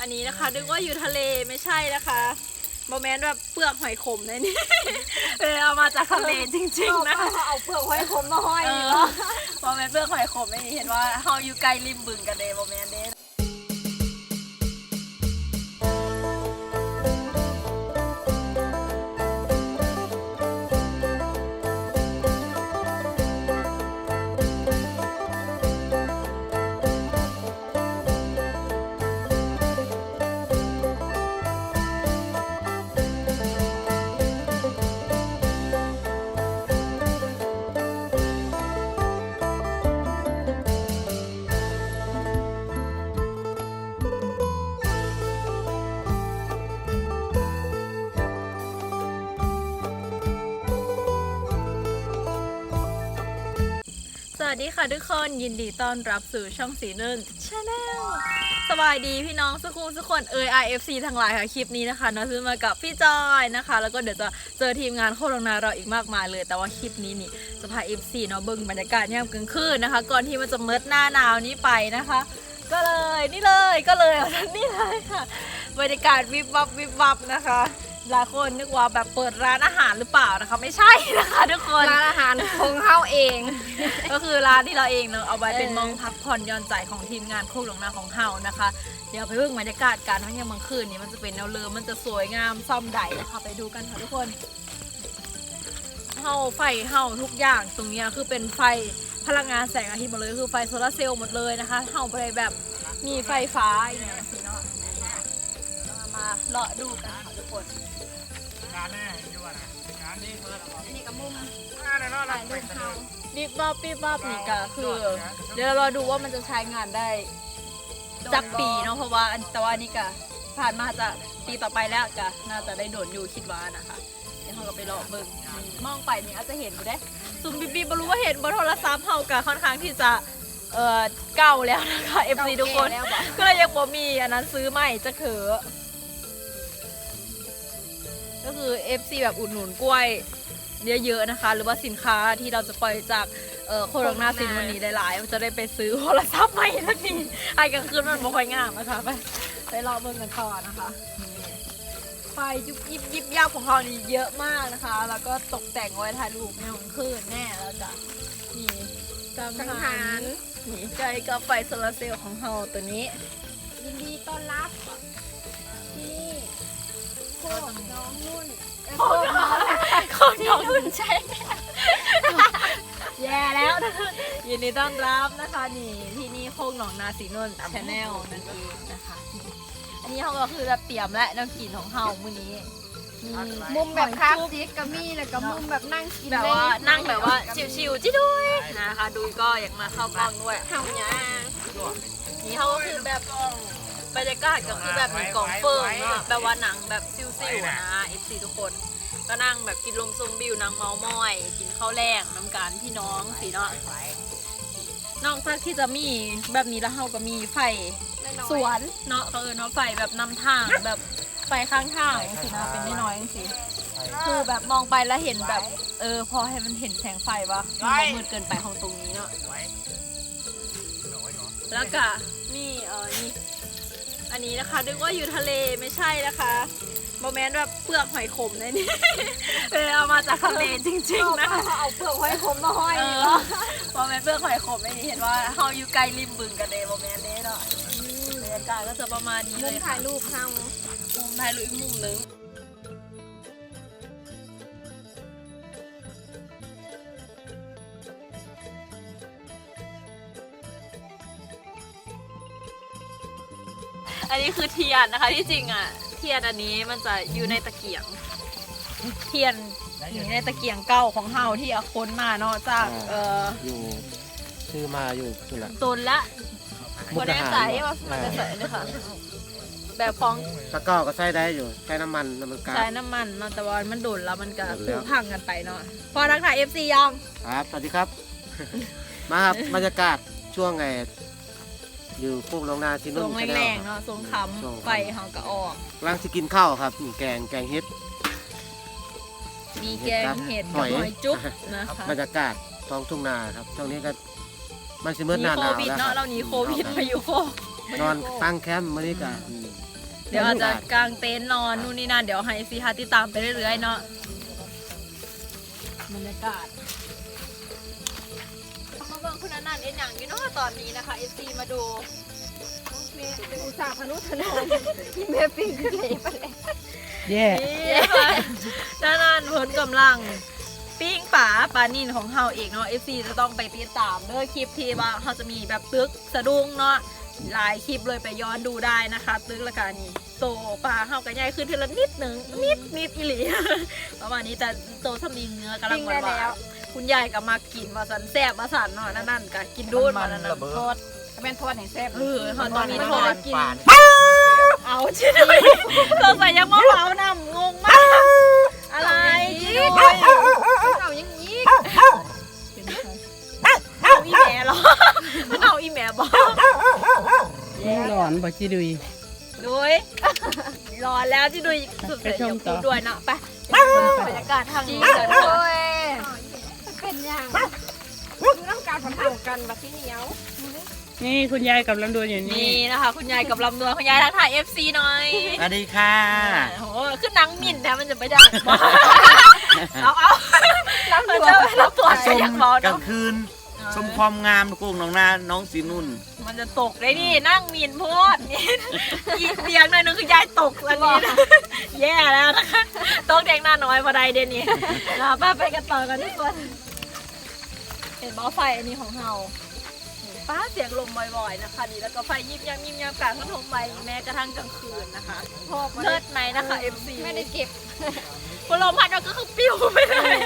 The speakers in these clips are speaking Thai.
อันนี้นะคะนึกว่าอยู่ทะเลไม่ใช่นะคะโมเมนต์แบบเปลือกหอยขมนะนี่ เออเอามาจากทะเลจริงๆนะคะเอาเปลือกไว้คมมาห้อยเอนี่อเหรอโมเมนต์เปลือกหอยขมไม่นี่เห็นว่าเฮาอยู่ใกล้ริมบึงกันเดโมเมนต์เด้ วัสดีค่ะทุกคนยินดีต้อนรับสู่ช่องสีนุ่นชาแนลสบายดีพี่น้องสุขุมทุกคนเอ่ย IFC ทั้งหลายค่ะคลิปนี้นะคะน้องซื้อมากับพี่จอยนะคะ แล้วก็เดี๋ยวจะเจอทีมงานโคตรนาเราอีกมากมายเลย แต่ว่าคลิปนี้นี่จะพา FC เนาะเบิ่งบรรยากาศยามกลางคืนนะคะ ก่อนที่มันจะเมิดหน้าหนาวนี้ไปนะคะ ก็เลยนี่เลยก็เลยนี่เลยค่ะบรรยากาศวิบวับวิบวับนะคะ หลายคนนึกว่าแบบเปิดร้านอาหารหรือเปล่านะคะ ไม่ใช่นะคะทุกคน ร้านอาหารของเฮาเอง ก็คือร้านที่เราเองเนาะเอาไว้เป็นเออมองพักผ่อนหย่อนใจของทีมงานโคกหลงนาของเฮานะคะ เดี๋ยวไปเบิ่งบรรยากาศการทั้งยังมังคืนนี้มันจะเป็นแนวเรือมันจะสวยงามซ่อมใดนะคะไปดูกันค่ะทุกคนเฮาไฟเฮาทุกอย่างตรงเนี้ยคือเป็นไฟพลังงานแสงอาทิตย์หมดเลยคือไฟโซลาร์เซลล์หมดเลยนะคะเฮาไปแบบมีไฟฟ้าอย่างเงี้ยสิเนาะมามาเลาะดูกันค่ะทุกคนานแน่อยู่อะนะงานนี้เปิดแล้วนี่กับมุมงานแน่นอนถ่ายรูปเฮาบีบบับบีบบับนี่ก็คือ เดี๋ยวเราดูว่ามันจะใช้งานได้จักปีเนาะเพราะว่าอันแต่ว่านี่ก็ผ่านมาจะปีต่อไปแล้วก็น่าจะได้โดดอยู่คิดว่านะคะเดี๋ยวเราก็ไปรอเบิ่งมองไปนี่อาจจะเห็นอยู่ได้ซุมบีบีบรู้ว่าเห็นบนโทรศัพท์เฮาก็ค่อนข้างที่จะเออเก่าแล้วนะคะ FC ทุกคนก็เลยยังบ่มีอันนั้นซื้อใหม่จะเถอะ ก็คือ FC แบบอุดหนุนกล้วยเยอะๆนะคะ หรือว่าสินค้าที่เราจะปล่อยจากเอ่อโคโรนาซินวันนี้ได้หลายๆจะได้ไปซื้อโทรศัพท์ใหม่สักทีไอ้กลางคืนมันบ่ค่อยงามนะคะไปไปรอเบิ่งกันต่อนะคะนี่ไฟยุบยิบยิบยับของเขานี่เยอะมากนะคะ แล้วก็ตกแต่งไว้ถ่ายรูปในกลางคืนแน่แล้วจ้ะนี่กังสังหาหารรนี่ใจกับไฟโซลาร์เซลล์ของเราตัวนี้ยินดีต้อนรับที่โคก น้องนุ่นเอ้ยโคกน้องของน้องคุณใช่แย่แล้ว ยินดีต้อนรับนะคะนี่ที่นี่โคกหนองนาสีนวลชาแนลนั่นเองนะคะ อันนี้เขาก็คือจะเตรียมและน้ำกินของเฮามื้อนี้มีมุมแบบคลาสหอยจุ๊สิกก็มีแล้วก็มุมแบบนั่งกินแบบว่านั่งแบบว่าชิวๆจิด้วยนะคะดูก็อยากมาเข้ากล้องด้วยเฮาเนี่ยนี่เขาก็คือแบบ บรรยากาศก็คือแบบมีกล่องเฟิร์มเนาะแบบว่าหนังแบบซิวๆอะนะ FC ทุกคน ก็นั่งแบบกินลมซุมบิวนั่งเมามอย กินข้าวแรงน้ำกันพี่น้องสีเนาะนอกจากที่จะมีแบบนี้แล้วเราก็มีไฟสวนเนาะเขาเออเนาะไฟแบบนำทางแบบไฟข้างทางสินะเป็นน้อยๆสิคือแบบมองไปแล้วเห็นแบบ เออ พอให้มันเห็นแสงไฟวะมันมืดเกินไปของตรงนี้เนาะแล้วก็นี่เออนี่ อันนี้นะคะนึกว่าอยู่ทะเลไม่ใช่นะคะโมเมนต์แบบเปลือกหอยขมนะนี่เออเอามาจากทะเลจริงๆนะคะเอาเปลือกไว้คมมาห้อยเอนี่อเหรอโมเมนต์เปลือกหอยขมไม่นี่เห็นว่าเฮาอยู่ใกล้ริมบึงกันเลยโมเมนต์นี้เนาะอืมบรรยากาศก็จะประมาณนี้มุเลมยถ่ายรูปเฮามุมถ่ายรูปอีกมุมหนึง นนี้คือเทียนนะคะที่จริงอะ เทียนอันนี้มันจะอยู่ในตะเกียง เทียนอยู่ในตะเกียงเก่าของเฮาที่เอาค้นมาเนาะจากเอ่ออยู่ซื้อมาอยู่ตุละตุนละมุบ่กดาแน่หารใจว่ามันจะใส่เลยค่ะแบบของตะกร้อก็ใช้ได้อยู่ใช้น้ำมันน้ำมันก๊าใช้ซน้ำมันเนาะแต่ว่ามันโดนแล้วมันก็โดนแล้วผูพังกันไปเนาะพอทักทาย FC ยังครับสวัสดีครับ มาครับบรรยากาศช่วงไง อยู่พวกลงนาซีทนุ่รนงชาแนแรลงๆเนาะทรงคทรงำคำไฟเฮาก็ออกกำลังจะกินข้าวครับนี่แกงแกงเฮ็ดมีแกงเห็ดหกับอยหอยจุ๊บนะคะบรรยากาศท้องทุ่งนาครับช่วงนี้ก็มันสิมืดหมีน้าโคหนาววิดแล้วเนาะคเรารับหนีโควิดมาอยู่โคกนอนตั้งแคมป์มื้อนี้ก็อืมเดี๋ยวอาจจะกางเต็นท์นอนนู่นนี่นั่นเดี๋ยวให้ซีฮาติดตามไปเรื่อยๆเนาะบรรยากาศ บิ่งคุณอนันต์เอ็นอย่างอยู่เนาะตอนนี้นะคะเอซีมาดูแม่เป็นอุตสาหพนุถนอมที่แม่ปิ้งขึ้นเลยไปเลยแย่นี่ค่ะด้านนั้นเพิ่นกำลัง ปิ้งป่าปลานินของเฮาเองเนาะ FC จะต้องไปติดตามเด้อคลิปที่ว่าเฮาจะมีแบบตึกสะดุ้งเนาะหลายคลิปเลยไปย้อนดูได้นะคะตึกละกันนี่โตปลาเฮาก็ใหญ่ขึ้นทีละนิดหนึ่งนิดนิดอีหลีประมาณนี้แต่โตสำนีเนื้อกำลังหวานหวาน คุณยายก็มากินมาสันแซ่บมาสันเนาะนั่นนั่นก็กินดูดมานั่นนั่นทอดแม่นทอดแห่งแซ่บเออเฮาตอนนี้ทอดกินฝานเอาชิดเลยสงสัยยังมะพร้าวนำงงมากอะไรชิดเลยเอายังยีกเอาอีแหม่เหรอมันเอาอีแหม่บอกมึงหลอนบ่จิดุยดุยรอแล้วที่ดุยสุดเลยไปชอมย่าต่พูอดด้วยนะไปบรรยากาศทางนี้กันโอ้ยเป็น อย่างคือต้องการผันเผากันแบบที่เหนียวนี่คุณยายกับลำดวนอยู่นี่ นี่นะคะ คุณยายกับลำดวนคุณยายทักทาย FC หน่อยสวัสดีค่ะโอ้โหขึ้นนังมินแท้มันจะไปได้เอาเอามันจะไปรับตรวจชก็มอยากเมากลาเนาะงคืนชมความงามกุ้งน้องนาน้องสีนุ่น มันจะตกได้นี่นั่งมีนโพดนี่อีกเตียงหน่อยนึงคือยายตกอันนี้นะแย่แล้วนะคะต้องเด็กหน้าน้อยมาได้เดยวนี่นะป้าไปกันต่อกันทุกคน เห็นบอไฟอันนี้ของเราป้าเสียงลมบ่อยๆนะคะนี่แล้วก็ไฟยิบยับยิบยับกลางถนนไปแม้กระทั่งกลางคืนนะคะพอกมาเลิศไหมนะคะ FC ไม่ได้เก็บพอลมพัดเราก็คือปิ้วไปเลย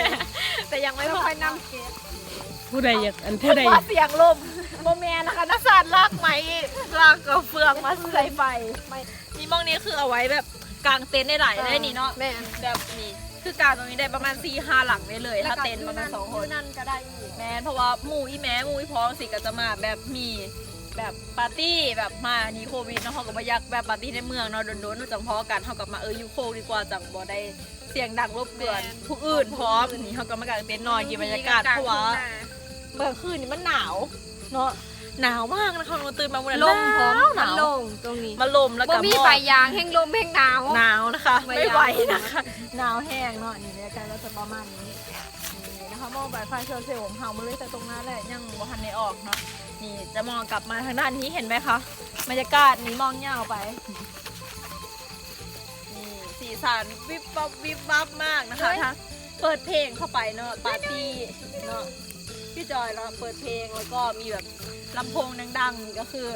แต่ยังไม่ไม่พอค่อยนำเก็บผู้ใดอยากอันผู้ใดว่าเสียงลมโมแมนนะคะนักสารลากไหมลากกระเฟืองมาใส่ไฟนี่มองนี้คือเอาไว้แบบกางเต็นท์ได้หลายได้นี่เนาะแม่แบบนี้ คือกางตรงนี้ได้ประมาณ4ี่ห้าหลังได้เลยถ้าเต็นท์ประมาณสองคน นั่นก็ได้อีกแมนเพราะว่าหมู่อีแม่หมู่อีพ้องสิก็จะมาแบบมีแบบปาร์ตี้แบบมานี่โควิดเนาะเขาก็บ่อยากแบบปาร์ตี้ในเมืองเนาะโดนๆเนาะจังพอกันเขากับมาเอออยู่โคกดีกว่าจังบ่ได้เสียงดังรบกวนผู้อื่นพร้อมนี่เขาก็มากางเต็นท์นอนกินบรรยากาศเพราะว่าเมื่อคืนนี้มันหนาวเนาะ หนาวมากนะคะเราตื่นมาวันนั้นลมพร้อมหมันนาวลงตรงนี้มาลมแล้วบ่ก็มีหมอกไฟยางแห้งลมแห้งหนาว หนาวนะคะ ไม่ไม่ไหวอยากนะคะหนาวแห้งเนาะนี่บรรยากาศก็จะประมาณนี้นี่นะคะมองไปไฟโซเซลล์ของเฮามาเลยแต่ตรงนั้นแหละยังบ่ทันได้ออกเนาะนี่จะมองกลับมาทางด้านนี้เห็นไหมคะบรรยากาศนี้มองยาวไปนี่สีสันวิบวับวิบวับมากนะคะถ้าเปิดเพลงเข้าไปเนาะปาร์ตี้เนาะ พี่จอยเราเปิดเพลงแล้วก็มีแบบลำโพงดังๆก็คือ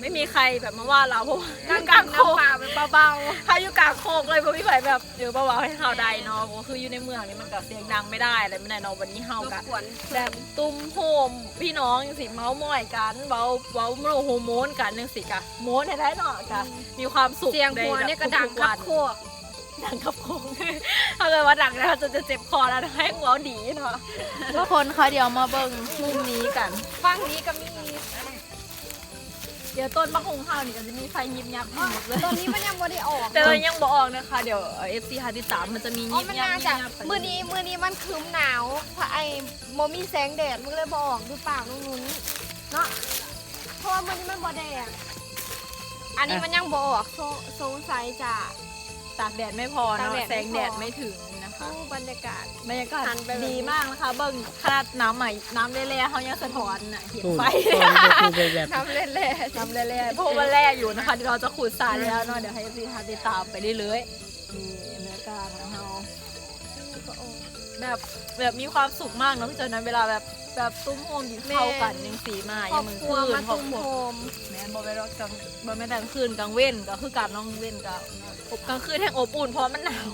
ไม่มีใครแบบมาว่าเราเพราะว่านั่นั่งกลางงน้โคกเปล่าเป็นเบาถ้าอยู่กลางโคกเลยเพราะพี่ไผ่แบบเดี๋ยวเบาๆให้เฮาใดเนาะก็คืออยู่ในเมืองนี่มันก็เสียงดังไม่ได้อะไรไม่ได้เนาะวันนี้เฮากะบกวนแบบตุ้มโฮมพี่น้องจังสิเมาส์มอยกันเบาเบาโมโฮโมนกันจังสิกะโมนให้ได้เนาะกะมีความสุขเสียงหัวเนี่ยก็ดังทุคัวับน โคก ดังกับโคงถ้าเกิดว่าดังแล้วจะจะเจ็บคอแล้วให้หัวดีเนาะทุกคนคะเดี๋ยวมาเบิ่งมุมนี้กันฟังนี้ก็มี เดี๋ยวต้นมะฮงข้าวนี่ก็จะมีไฟยิบยับหมดเลยตอนนี้มันยังไม่ได้ออก แต่เรายังบอกออกนะคะ เดี๋ยวเอฟซีฮาติสามมันจะมีอ๋อยิบมันยับน่ายิบจะยับมือนี้มือนี้มันคืมหนาวเพราะไอ้โมมีแสงแดดมึงเลยบออกหรือเปล่านุ่นนุ้นเนาะเพราะว่ามือนี้มันบอแดดอันนี้มันยังบออกโซโซงไซจะ ตากแดดไม่พอตาเนาะกแดดไม่พอแสงแดดไม่ถึงนะคะ ดูบรรยากาศ บรรยากาศหันไปแบบนี้ ดีมากนะคะ เบิ่งขนาดน้ำใหม่น้ำเล่ๆเขายังสะท้อนน่ะเห็นตูนไฟ ตูนก็คือไปแบบทำเล่นน้ำเล่ๆเพราะว่าแร่อยู่นะคะเดี๋ยวเราจะขุดสารแล้วเนาะเดี๋ยวให้เอฟซีฮาติดตามไปเรื่อยๆ แบบแบบมีความสุขมากเนาะพี่จอยนะเวลาแบบแบบตุ้มโฮมกินข้าวกันยังสีมาครยัองบมือครัวคืนมาครอตุ้บมครัวโฮมแม่นบอกไปว่ากลางบ่แม่นกลางคืนกลางเว้นก็คือการน้องเว้นก็อบกลางคืนแห่งอบอุ่นเพราะมันหนาว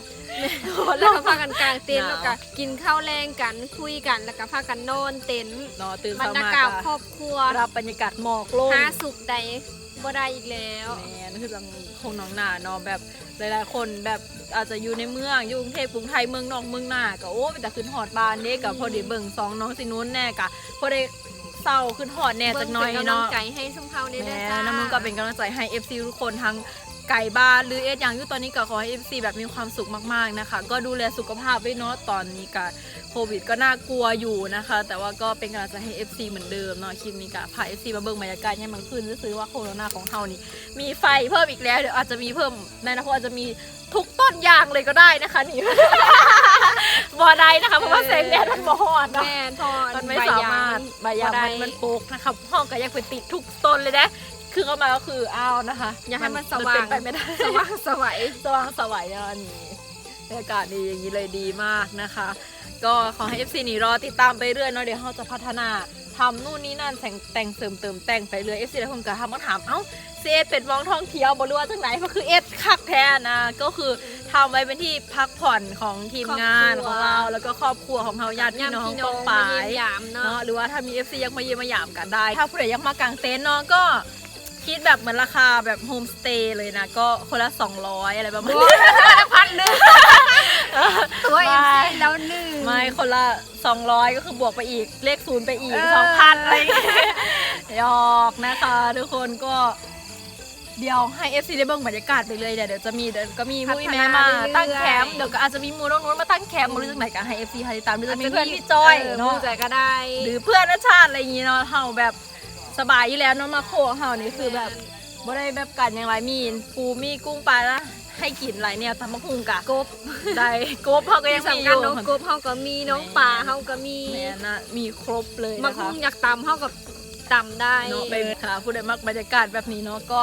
แล้วก็พากันกางเต็นท์หนาวแล้วก็กินข้าวแรงกันคุยกันแล้วก็พากันนอนเต็นท์เนาะตื่นบรเช้ารยามาากศก็ครอบครัวรับบรรยากาศหมอกลงหาสุขใด บ่ได้อีกแล้วแม่นคือจังคงน้องหนาเนาะแบบหลายๆคนแบบอาจจะอยู่ในเมืองอยู่กรุงเทพกรุงไทยเมืองนอกเมืองหน้าก็โอ้แต่ขึ้นหอดบานเด้กับพอดีเบิ่งสองน้องสินู้นแน่กะพอได้เศร้าขึ้นหอดแน่จักหน่อยบิ่งป็กำลังเนาะใจให้ซุ่มเขาได้แม่ด้วยจ้าน้ำมันก็เป็นกำลังใจให้ FC ทุกคนทั้งไก่บ้านหรือเอสอย่างอยู่ตอนนี้ก็ขอให้ FC แบบมีความสุขมากๆนะคะ ก็ดูแลสุขภาพด้วยเนาะตอนนี้ก็โควิดก็น่ากลัวอยู่นะคะ แต่ว่าก็เป็นกำลังใจให้ FC เหมือนเดิมเนาะคลิปนี้ก็พา FC มาเบิ่งบรรยากาศเนี่ยมันขึ้นซื้อๆว่าโคโรนาของเฮานี่มีไฟเพิ่มอีกแล้วเดี๋ยวอาจจะมีเพิ่มในอนาคตอาจจะมีทุกต้นยางเลยก็ได้นะคะนี่บ่ได้นะคะเพราะว่าแสงแดดมันบ่ฮอดเนาะ แม่นพอมันไม่สามารถใบยางบ่ได้มันมันปลูกนะครับห้องก็ยังไปติดทุกต้นเลยนะ คือเข้ามาก็คืออ้าวนะคะ อย่าให้มันสว่างเป็นไปไม่ได้ สว่างสวัยสว่างสวัยนะอันนี้บรรยากาศดีอย่างนี้เลยดีมากนะคะ ก็ขอให้ FC นี่รอติดตามไปเรื่อยเนาะเดี๋ยวเราจะพัฒนาทำนู่นนี่นั่นแต่งแต่งเสริมเติมแต่งไปเรื่อย FC หลายคนก็ทำก็ถามเอ้าเซเอสเป็นวองท่องเที่ยวบรู้ว่าจังไหนก็คือเอสคักแท้นะก็คือทำไว้เป็นที่พักผ่อนของทีมงานของเราแล้วก็ครอบครัวของเราญาติพี่น้องพี่ปน้อองงมาปาเยี่ยมยยามเนาะ เนาะหรือว่าถ้ามี FC ยังมาเยี่ยมมาหยามกันได้ ถ้าผู้ใดยังมากางเต็นท์เนาะก็คิดแบบเหมือนราคาแบบโฮมสเตย์เลยนะ ก็คนละ 200 อะไรประมาณนี้พันหนึ่ง ตัวเองไม่สิแล้วหนึ่งไม่คนละ 200 ก็คือบวกไปอีกเลขศูนย์ไปอีกเออ2,000อะไรอย่างเงี้ยหยอกนะคะ ทุกคนก็เดี๋ยวให้ FC ได้เบิ่งบรรยากาศไปเลยเดี๋ยวเดี๋ยวจะมีเดี๋ยวก็มีผู้มีแม่มาตั้งแคมป์เดี๋ยวก็อาจจะมีมูน้องนู้นมาตั้งแคมป์มาเรื่องไหนกันให้ FC ติดตามหรือจะมีเพื่อนพี่จอยเนาะเนาะใจก็ได้ หรือเพื่อนชาติอะไรอย่างงี้เนาะเฮาแบบสบายอยู่แล้วเนาะมาโคเฮานี่คือแบบบ่ได้แบบกันอย่างไรมีปูมีกุ้งปลาละ ให้กินหลายเนี่ยตำมะฮุงกะกบได้กบเฮาก็ยังมีสำอคัญยู่น้องกบเฮาก็มีน้องปลาเฮาก็มีแม่นะมีครบเลยมักนะคะ คุ้งอยากตำเฮากับตำได้ เนาะไปค่ะผู้ใดมักบรรยากาศแบบนี้เนาะก็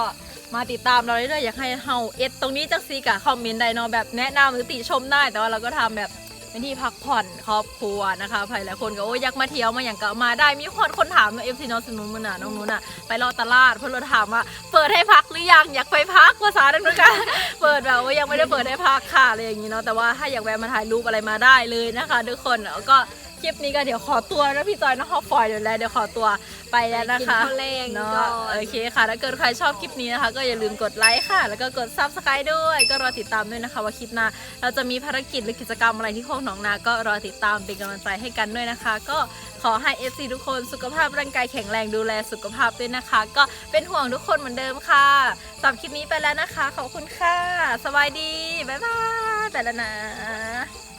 มาติดตามเราเรื่อยๆอยากให้เฮาเอ็ดตรงนี้จักซีกะคอมเมนต์ได้เนาะแบบแนะนำหรือติชมได้แต่ว่าเราก็ทำแบบ เป็นที่พักผ่อนครอบครัวนะคะใครหลายคนก็โอ้ยอยากมาเที่ยวมาอย่างก็มาได้มีคนคนถามเอฟซีน้องสนุนมือหนาน้องนู้นอะไปรอตลาดเพื่อนเราถามว่าเปิดให้พักหรือยังอยากไปพักภาษาดังนั้นกันเปิดแบบว่ายังไม่ได้เปิดให้พักค่ะอะไรอย่างนี้เนาะแต่ว่าถ้าอยากแวะมาถ่ายรูปอะไรมาได้เลยนะคะ ทุกคนแล้วก็คลิปนี้ก็เดี๋ยวขอตัวแล้วพี่จอยนะฮอฟอยเดี๋ยวแล้วเดี๋ยวขอตัว ไปแล้วนะกินคะข้าวแรงเนาะก่อนโอเคค่ะ ถ้าเกิดใครชอบคลิปนี้นะคะ ก็อย่าลืมกดไลค์ค่ะ แล้วก็กด subscribe ด้วย ก็รอติดตามด้วยนะคะ ว่าคลิปหน้าเราจะมีภารกิจหรือกิจกรรมอะไรที่โคกหนองนา ก็รอติดตามเป็นกำลังใจให้กันด้วยนะคะ ก็ขอให้ FC ทุกคนสุขภาพร่างกายแข็งแรงดูแลสุขภาพด้วยนะคะ ก็เป็นห่วงทุกคนเหมือนเดิมค่ะสำหรับคลิปนี้ไปแล้วนะคะ ขอบคุณค่ะ สบายดี บ๊ายบาย ไปแล้วนะ